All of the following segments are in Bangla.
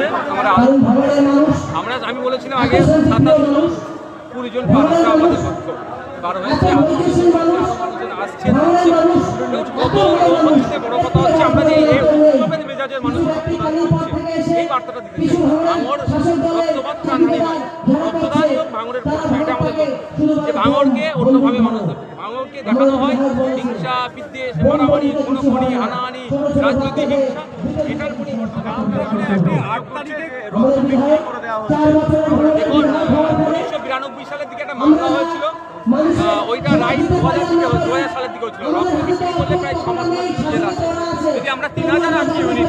হচ্ছে আমরা আমরা আমি বলেছিলাম আগে সাতাশশো কুড়ি জন আমাদের লক্ষ্য পার হয়েছে। আসছে কত বড় কথা হচ্ছে আমরা যে উৎসবের মেজাজের মানুষ এই বার্তাটা দিতে চাই। ভাঙর রক্তপাত প্রাণহানি নয় রক্তদান ভাঙরের এটা আমাদের যে ভাঙরকে অন্যভাবে মানুষ দেখে ভাঙরকে দেখানো হয়। হিংসা, বিদ্বেষ, মারামারি খুনোখুনি হানাহানি, রাজনৈতিক হিংসা, এটার আট তারিখে উনিশশো বিরানব্বই সালের দিকে একটা মামলা হয়েছিল। ওইটা রায় দু হাজার সালের বিক্রি করলে প্রায় আমরা তিন হাজার ইউনিট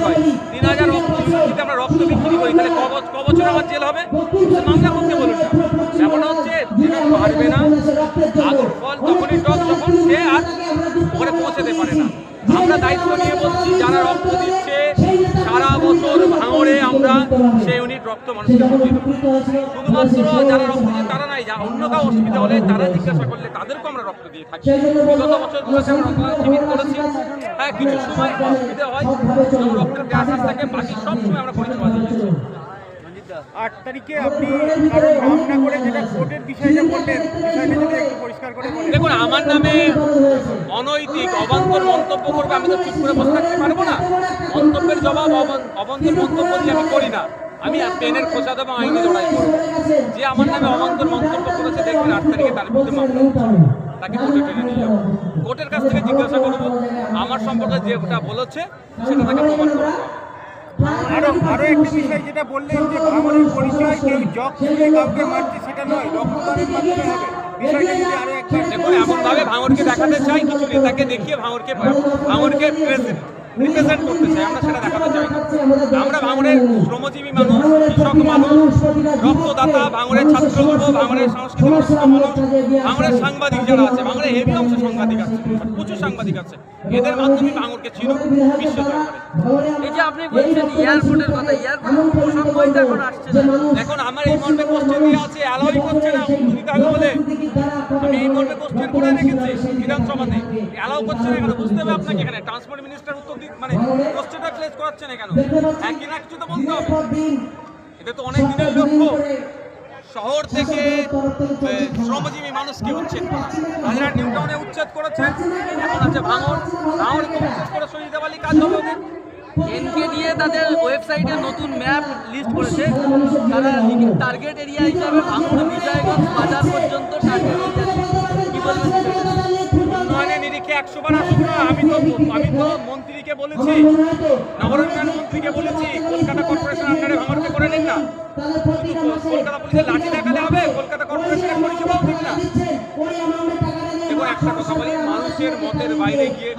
তিন হাজার রক্ত যদি আমরা রক্ত বিক্রি করি, তাহলে ক বছর আমার জেল হবে? রক্ত মানুষকে শুধুমাত্র যারা রক্ত দিয়ে তারা নাই যা অন্য কাউ অসুবিধা হলে তারা জিজ্ঞাসা করলে তাদেরকেও আমরা রক্ত দিয়ে থাকি। বিগত বছরগুলোতে আমরা রক্তদান শিবির করেছি। হ্যাঁ কিছু সময় অসুবিধা হয় রক্তের ক্রাইসিস থাকে বাকি সব সময় আমরা পরিষেবা দিয়েছি আট তারিখে আপনি কারও নাম করে যেটা কোর্টের বিষয়টা বললেন বিষয়টা যদি একটু পরিষ্কার করে বলেন। দেখুন আমার নামে অনৈতিক অবান্তর মন্তব্য করবে আমি তো চুপ করে বসে থাকতে পারব না। মন্তব্যের জবাব অবান- অবান্তর মন্তব্য দিয়ে আমি করি না। আমি পেনের খোঁচা দেবো আইনি লড়াই করব। যে আমার নামে অবান্তর মন্তব্য করেছে দেখবেন আট তারিখে তার বিরুদ্ধে মামলা। তাকে কোর্টে টেনে নিয়ে যাব। কোর্টের কাছ থেকে জিজ্ঞাসা করব আমার সম্পর্কে যেটা বলেছে সেটা তাকে প্রমাণ করব। আরও আরও একটা বিষয় যেটা বললেন যে ভাঙনের পরিচয় কেউ জগ কাউকে মারছে সেটা নয় রক্তদানের মাধ্যমে হবে। বিষয়টা যদি আরও একবার দেখুন এমনভাবে ভাঙরকে দেখাতে চাই কিছু নেতাকে দেখিয়ে ভাঙরকে ভাঙরকে রিপ্রেজেন্ট করতে চাই আমরা সেটা দেখাতে চাই। আমরা ভাঙরের শ্রমজীবী মানুষ কৃষক মানুষ রক্তদাতা ভাঙরের ছাত্রগুলো ভাঙরের সংস্কৃতি মানুষ ভাঙরের সাংবাদিক যারা আছে ভাঙরের হেভি অংশ সাংবাদিক আছে প্রচুর সাংবাদিক আছে। এদের মাধ্যমে ভাঙরকে ছিল বিশ্ব এই যে আপনি বলছেন এয়ারপোর্টের কথা এয়ারপোর্ট প্রসঙ্গই এখন আসছে এখন আমার এই মর্মে কোশ্চেন দিয়ে আছে অ্যালাউই করছে না দিতে হবে বলে আমি এই মর্মে কোশ্চেন করে রেখেছি বিধানসভাতে অ্যালাউ করছে না বুঝতে হবে আপনাকে এখানে। ট্রান্সপোর্ট মিনিস্টার উত্তর মানে কোশ্চেনটা প্লেস করাচ্ছে কেন? একই না কিছু তো বলতে হবে। এটা তো অনেক দিনের লক্ষ্য। শহর থেকে শ্রমজীবী মানুষকে উচ্ছেদ? করা হাজারা নিউ টাউনে উচ্ছেদ করেছে এখন আছে ভাঙর ভাঙরকে উচ্ছেদ করে সরিয়ে দেওয়ালি কাজ হবে ওদের। এনকে দিয়ে তাদের ওয়েবসাইটে নতুন ম্যাপ লিস্ট করেছে। তারা টার্গেট এরিয়া হিসাবে ভাঙড় বিজয়গঞ্জ বাজার পর্যন্ত টার্গেট নিরিখে একশো বার আসুক না আমি তো আমি তো মন্ত্রীকে বলেছি নগর উন্নয়ন মন্ত্রীকে বলেছি কলকাতা কর্পোরেশন আন্ডারে ভাঙরকে করে নিন না। কলকাতা পুলিশের লাঠি দেখালে হবে কলকাতা কর্পোরেশনের পরিষেবাও ঠিক না। দেখুন একটা কথা বলি মানুষের মতের বাইরে গিয়ে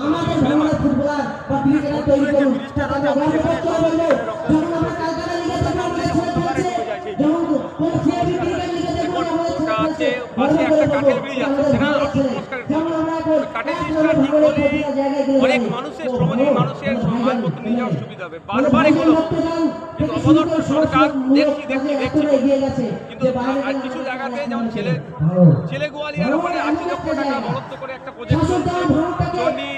যে ব্রিজটা রয়েছে আপনি যেখানে অনেক মানুষের শ্রমজীবী মানুষের মালপত্র নিয়ে যাওয়ার সুবিধা হবে। বারবার এগুলো। কিন্তু অবদর্থ সরকার দেখছি দেখছি দেখছি। কিন্তু আর কিছু জায়গাতে যেমন ছেলে ছেলে গোয়ালিয়ার ওখানে আশি লক্ষ টাকা বরাদ্দ করে একটা প্রজেক্ট চণ্ডী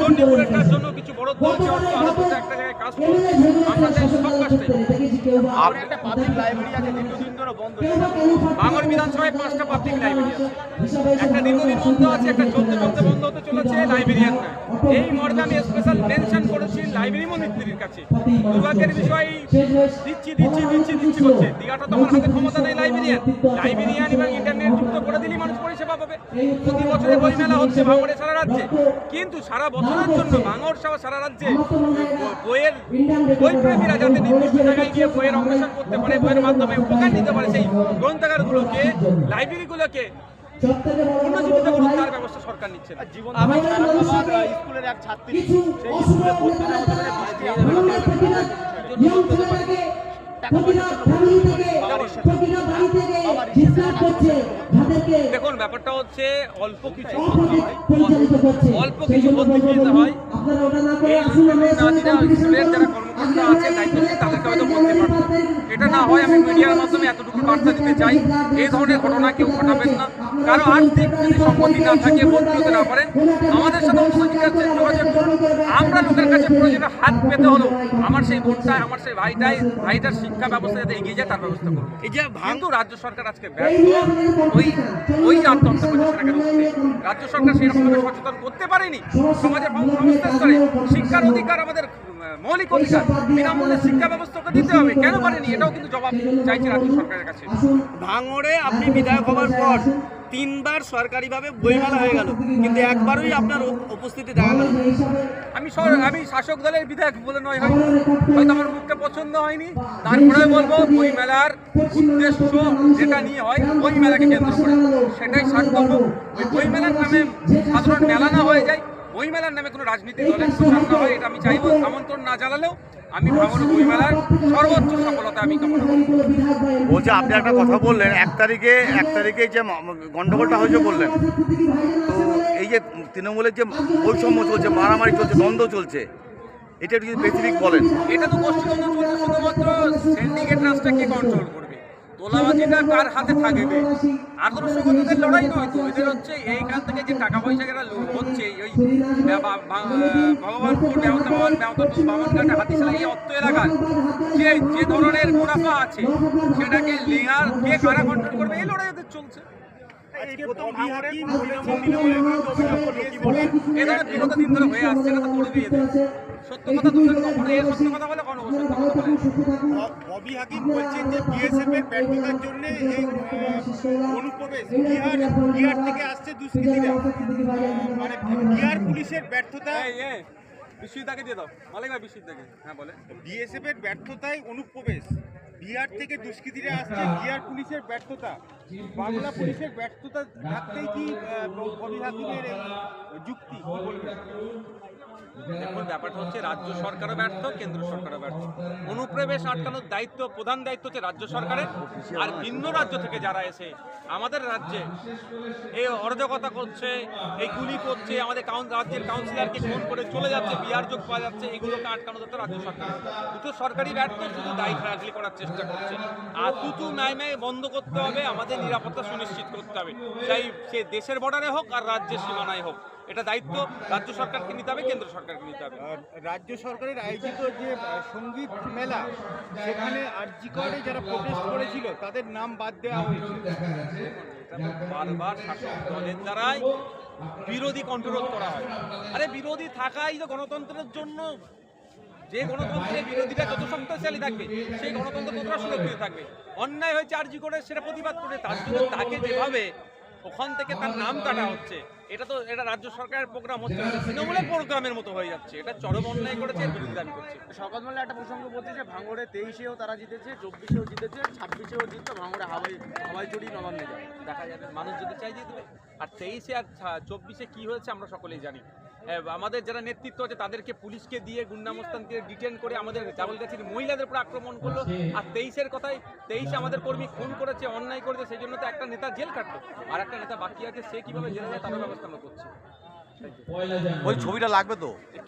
চণ্ডীপুরেরটার জন্য কিছু বরাদ্দ হচ্ছে অর্থ আলাদা একটা জায়গায় কাজ করছে। আমরা চাই সব কাজটাই একটা পাবলিক লাইব্রেরি আছে দীর্ঘদিন ধরে বন্ধ ভাঙড় বিধানসভায় পাঁচটা পাবলিক লাইব্রেরি আছে। একটা দীর্ঘদিন বন্ধ আছে একটা চলতে চলতে বন্ধ হতে চলেছে লাইব্রেরিয়ান এই মর্মে আমি স্পেশাল টেনশন করেছি লাইব্রেরি মন্ত্রীর কাছে। দুর্ভাগ্যের বিষয় দিচ্ছি দিচ্ছি দিচ্ছি দিচ্ছি করছে। দীঘাটা তোমার হাতে ক্ষমতা নেই লাইব্রেরিয়ান লাইব্রেরিয়ান এবং ইন্টারনেট যুক্ত করে দিলেই মানুষ পরিষেবা পাবে। প্রতি বছরে বই মেলা হচ্ছে ভাঙড়ে সারা রাজ্যে। কিন্তু সারা বছরের জন্য ভাঙড় সহ সারা রাজ্যে বইয়ের বই প্রেমীরা যাতে নির্দিষ্ট জায়গায় গিয়ে বইয়ের অন্বেষণ করতে পারে বইয়ের মাধ্যমে উপকার নিতে পারে সেই গ্রন্থাগারগুলোকে লাইব্রেরিগুলোকে। পুনর্জীবিত করুন তার ব্যবস্থা সরকার নিচ্ছে না। জীবন আমি স্কুলের এক ছাত্রী সেই স্কুলে না হতে পারে দেখুন ব্যাপারটা হচ্ছে অল্প কিছু অল্প কিছু দিতে হয়। যারা কর্মকর্তা আছে দায়িত্বশীল তাদেরকে হয়তো বলতে পারব এটা না হয় আমি মিডিয়ার মাধ্যমে এতটুকু বার্তা দিতে চাই। এই ধরনের ঘটনা কেউ ঘটাবেন না। কারও আর্থিক যদি সম্পত্তি না থাকে ভর্তি হতে না পারেন আমাদের সাথে যোগাযোগ করুন। আমরা লোকের কাছে প্রয়োজনে হাত পেতে হলো আমার সেই বোনটা আমার সেই ভাইটাই ভাইটার শিক্ষা ব্যবস্থা যাতে এগিয়ে যায় তার ব্যবস্থা করব এই যে কিন্তু রাজ্য সরকার আজকে ব্যর্থ ওই ওই আত্মহত্যা করেছে রাজ্য সরকার সেরকমভাবে সচেতন করতে পারেনি। সমাজের সমস্ত স্তরে শিক্ষার অধিকার আমাদের মৌলিক অধিকার বিনামূল্যে শিক্ষা ব্যবস্থাকে দিতে হবে। কেন পারেনি? এটাও কিন্তু জবাব চাইছে রাজ্য সরকারের কাছে। ভাঙড়ে আপনি বিধায়ক হওয়ার পর তিনবার সরকারিভাবে বইমেলা হয়ে গেল, কিন্তু একবারই আপনার উপস্থিতি দেখা গেল। আমি আমি শাসক দলের বিধায়ক বলে নয় হয় হয়তো আমার মুখটা পছন্দ হয়নি। তারপরে বলব বই মেলার উদ্দেশ্য যেটা নিয়ে হয় বই মেলাকে কেন্দ্র করে। সেটাই সার্থক ওই বই মেলার নামে সাধারণ মেলা না হয়ে যায়। বই মেলার নামে কোনো রাজনীতি দলের প্রচার না হয়, এটা আমি চাইব। আমন্ত্রণ না জানালেও আমি ভাবনা বই মেলার সর্বোচ্চ সফলতা আমি কামনা করি। বলছে আপনি একটা কথা বললেন এক তারিখে এক তারিখে যে গণ্ডগোলটা হয়েছে বললেন তো এই যে তৃণমূলের যে বৈষম্য চলছে মারামারি চলছে দ্বন্দ্ব চলছে এটা একটু যদি স্পেসিফিক বলেন। এটা তো গোষ্ঠীদ্বন্দ্ব চলছে শুধুমাত্র সিন্ডিকেট রাজটা কে কন্ট্রোল করবে। তোলাবাজিটা কার হাতে থাকবে? আদর্শগতদের লড়াই নয় তো এদের হচ্ছে এইখান থেকে যে টাকা পয়সা লো- হচ্ছে ওই ভগবানপুর ব্যবতাবান ব্যবতাপুর বামনঘাটে হাতিশালা এই অর্থ এলাকার যে যে ধরনের মুনাফা আছে সেটাকে লেয়ার কে কারা কন্ট্রোল করবে? এই লড়াই ওদের চলছে। এদের বিগত দিন ধরে হয়ে আসছে এটা তো করবে এদের সত্য কথা তোমরা কখনো এর সত্য কথা বলে কখনো অসত্য কথা বলে ববি হাকিম বলছেন যে বিএসএফ এর ব্যর্থতার জন্য এই অনুপ্রবেশ বিহার বিহার থেকে আসছে দুষ্কৃতীরা মানে বিহার পুলিশের ব্যর্থতা বিশ্বজিৎদাকে দিয়ে দাও। মালিক ভাই বিশ্বজিৎদাকে হ্যাঁ বলে বিএসএফ এর ব্যর্থতায় অনুপ্রবেশ। বিহার থেকে দুষ্কৃতীরা আসছে বিহার পুলিশের ব্যর্থতা। বাংলা পুলিশের ব্যর্থতা থাকতেই কি ববি যুক্তি? বলবেন? দেখুন, ব্যাপারটা হচ্ছে রাজ্য সরকারও ব্যর্থ, কেন্দ্র সরকারও ব্যর্থ। অনুপ্রবেশ আটকানোর দায়িত্ব, প্রধান দায়িত্ব হচ্ছে রাজ্য সরকারের। আর ভিন্ন রাজ্য থেকে যারা এসে আমাদের রাজ্যে এই অরাজকতা করছে, এই গুলি করছে, আমাদের রাজ্যের কাউন্সিলরকে ফোন করে চলে যাচ্ছে বিহার যোগ পাওয়া যাচ্ছে, এগুলোকে আটকানো যাচ্ছে রাজ্য সরকার দুটো সরকারি ব্যর্থ, শুধু দায়ী খেলাখেলি করার চেষ্টা করছে। আর তুতু ম্যায় ম্যায় বন্ধ করতে হবে, আমাদের নিরাপত্তা সুনিশ্চিত করতে হবে। চাই সে দেশের বর্ডারে হোক আর রাজ্যের সীমানায় হোক। এটা দায়িত্ব রাজ্য সরকারকে নিতে হবে কেন্দ্র সরকারকে নিতে হবে। রাজ্য সরকারের আয়োজিত যে সংগীত মেলা সেখানে আরজিকরে যারা প্রোটেস্ট করেছিল তাদের নাম বাদ দেওয়া হয়েছে। বারবার শাসক দলের দ্বারাই বিরোধী কন্ট্রোল করা হয়। আরে বিরোধী থাকাই তো গণতন্ত্রের জন্য। যে গণতন্ত্রের বিরোধীরা যত শক্তিশালী থাকবে সেই গণতন্ত্র ততটা সুরক্ষিত থাকবে অন্যায় হয়েছে আর্জি করে সেটা প্রতিবাদ করে। তার জন্য তাকে যেভাবে ওখান থেকে তার নাম কাটা হচ্ছে। এটা তো এটা রাজ্য সরকারের প্রোগ্রাম হচ্ছে। তৃণমূলের প্রোগ্রামের মতো হয়ে যাচ্ছে। এটা চরম অন্যায় করেছে দাবি করছে। মোল্লা একটা প্রসঙ্গ বলছে যে, ভাঙড়ে তেইশেও তারা জিতেছে, চব্বিশেও জিতেছে, ছাব্বিশেও জিতবে ভাঙড়ে হাওয়াই হাওয়াই চুরি নবান্নে দেখা যাবে, মানুষ যদি চাই জিতবে আর তেইশে আর চব্বিশে কী হয়েছে আমরা সকলেই জানি। আমাদের যারা নেতৃত্ব আছে তাদেরকে পুলিশকে দিয়ে গুন্ডামস্তানকে ডিটেন করে আমাদের চাবলগাছির মহিলাদের উপর আক্রমণ করল। আর তেইশের কথাই তেইশে আমাদের কর্মী খুন করেছে অন্যায় করেছে সেই জন্য তো একটা নেতা জেল কাটলো। আর একটা নেতা বাকি আছে সে কীভাবে জেলে যায় তারও ব্যবস্থা আমরা করছি। ওই ছবিটা লাগবে তো?